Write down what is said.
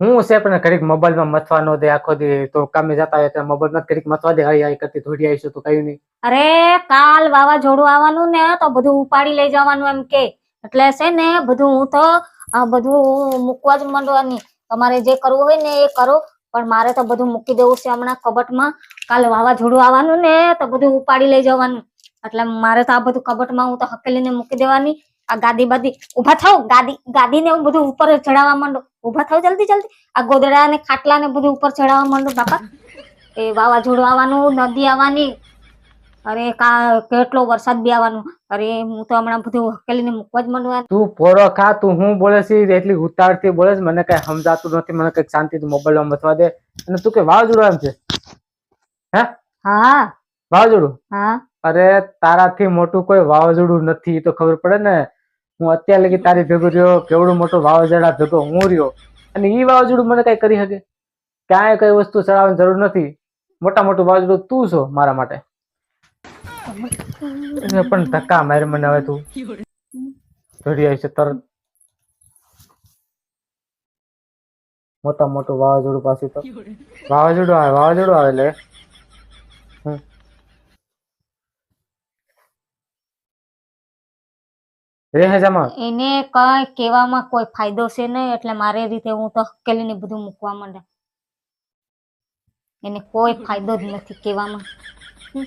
હું છે પણ ઘડીક મોબાઈલમાં મથવા નો દે આખો દી. તો કામે જતા હોય ત્યાં મોબાઈલમાં ઘડીક મથવા દે. હાઈ હાઈ કરતી થોડી આવીશું તો કયું નહીં. અરે, કાલ વાવાઝોડું આવવાનું ને તો બધું ઉપાડી લઈ જવાનું એમ કે. એટલે છે ને બધું હું તો આ બધું મૂકવા જ માંડવાની. તમારે જે કરવું હોય ને એ કરો. પણ મારે તો બધું મૂકી દેવું છે હમણાં કબટમાં. કાલ વાવાઝોડું આવવાનું ને તો બધું ઉપાડી લઈ જવાનું. એટલે મારે તો આ બધું કબટમાં હું તો હકેલીને મૂકી દેવાની. આ ગાદી બાદી. ઊભા થાવ, ગાદી ગાદી ને એવું બધું ઉપર ચડાવવા માંડો. ઊભા થાવ જલ્દી જલ્દી. આ ગોદડા ને ખાટલા ને બધું ઉપર ચડાવવા માંડો બાપા. એ વાવાઝોડું આવવાનું નદી આવવાની. અરે કા કેટલો વરસાદ બી આવવાનો. અરે હું તો હમણાં બધું હકેલીને મૂકવા જ માંડવા તું પોરો ખા તું હું બોલે છે એટલી ઉતારથી બોલે છે મને કઈ સમજાતું નથી મને કઈ શાંતિથી મોબાઈલમાં મથવા દે. અને તું કે વાવાઝોડું એમ છે? હે? હા. વાવાઝોડું? હા. અરે તારાથી મોટું કોઈ વાવાઝોડું નથી એ તો ખબર પડે ને. હું અત્યારે લગી તારી ભેગો રહ્યો, કેવડું મોટું વાવાઝોડા ભેગો હું રહ્યો, અને એ વાવાઝોડું મને કઈ કરી શકે? ક્યાંય કઈ વસ્તુ ચડાવવાની જરૂર નથી. મોટા મોટું વાવાઝોડું તું છો મારા માટે. પણ ધક્કા મારે મને હવે તું. ધડી આવી છે તરત. મોટા મોટું વાવાઝોડું પાછું તો. વાવાઝોડું આવે વાવાઝોડું આવે એટલે એને કઈ કહેવામાં કોઈ ફાયદો છે નહીં, એટલે મારે રીતે હું તો હકેલીને બધું મૂકવા માંડે. એને કોઈ ફાયદો જ નથી કહેવામાં. હમ.